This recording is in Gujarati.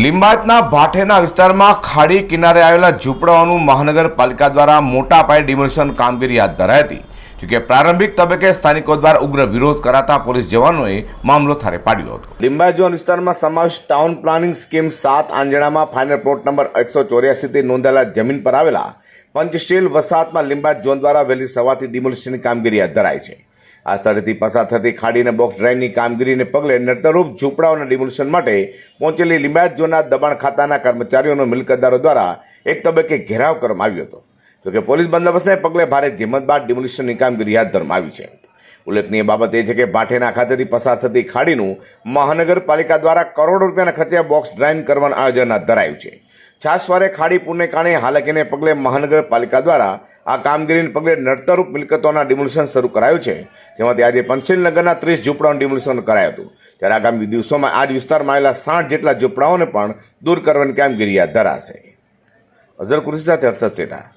લિંબાયતના ભાઠેના વિસ્તારમાં ખાડી કિનારે આવેલા ઝૂંપડાઓનું મહાનગરપાલિકા દ્વારા મોટા પાયે ડિમોલિશન કામગીરી હાથ ધરાઈ હતી. જોકે પ્રારંભિક તબક્કે સ્થાનિકો દ્વારા ઉગ્ર વિરોધ કરાતા પોલીસ જવાનોએ મામલો થારે પાડ્યો હતો. લિંબાયત ઝોન વિસ્તારમાં સમાવેશ ટાઉન પ્લાનિંગ સ્કીમ સાત આંજણામાં ફાઇનલ પ્લોટ નંબર એકસો ચોર્યાસીથી નોંધાયેલા જમીન પર આવેલા પંચશીલ વસાહતમાં લિંબાયત ઝોન દ્વારા વહેલી સવારથી ડિમોલિશનની કામગીરી હાથ ધરાઈ છે. આ સ્થળેથી પસાર થતી ખાડીને બોક્સ ડ્રાઇવની કામગીરીને પગલે નડતરરૂપ ઝૂંપડાઓના ડિમોલિશન માટે પહોંચેલી લિંબાયત ઝોનના દબાણ ખાતાના કર્મચારીઓનો મિલકતદારો દ્વારા એક તબક્કે ઘેરાવ કરવામાં આવ્યો હતો. જોકે પોલીસ બંદોબસ્તને પગલે ભારે જેમત બાદ ડિમોલિશનની કામગીરી હાથ ધરવામાં આવી છે. ઉલ્લેખનીય બાબત એ છે કે ભાઠેના ખાતેથી પસાર થતી ખાડીનું મહાનગરપાલિકા દ્વારા કરોડો રૂપિયાના ખર્ચે બોક્સ ડ્રાઇન કરવાનું આયોજન હાથ ધરાયું છે. છાસવારે ખાડી પૂરને કારણે હાલાકીને પગલે મહાનગરપાલિકા દ્વારા આ કામગીરીને પગલે નડતરરૂપ મિલકતોના ડિમોલિશન શરૂ કરાયું છે. જેમાંથી આજે પંચીલનગરના ત્રીસ ઝૂંપડાઓનું ડિમોલિશન કરાયું હતું. ત્યારે આગામી દિવસોમાં આ જ વિસ્તારમાં આવેલા સાઠ જેટલા ઝૂંપડાઓને પણ દૂર કરવાની કામગીરી હાથ ધરાશે. અઝર કૃષિ સાથે હર્ષદ સેઠા.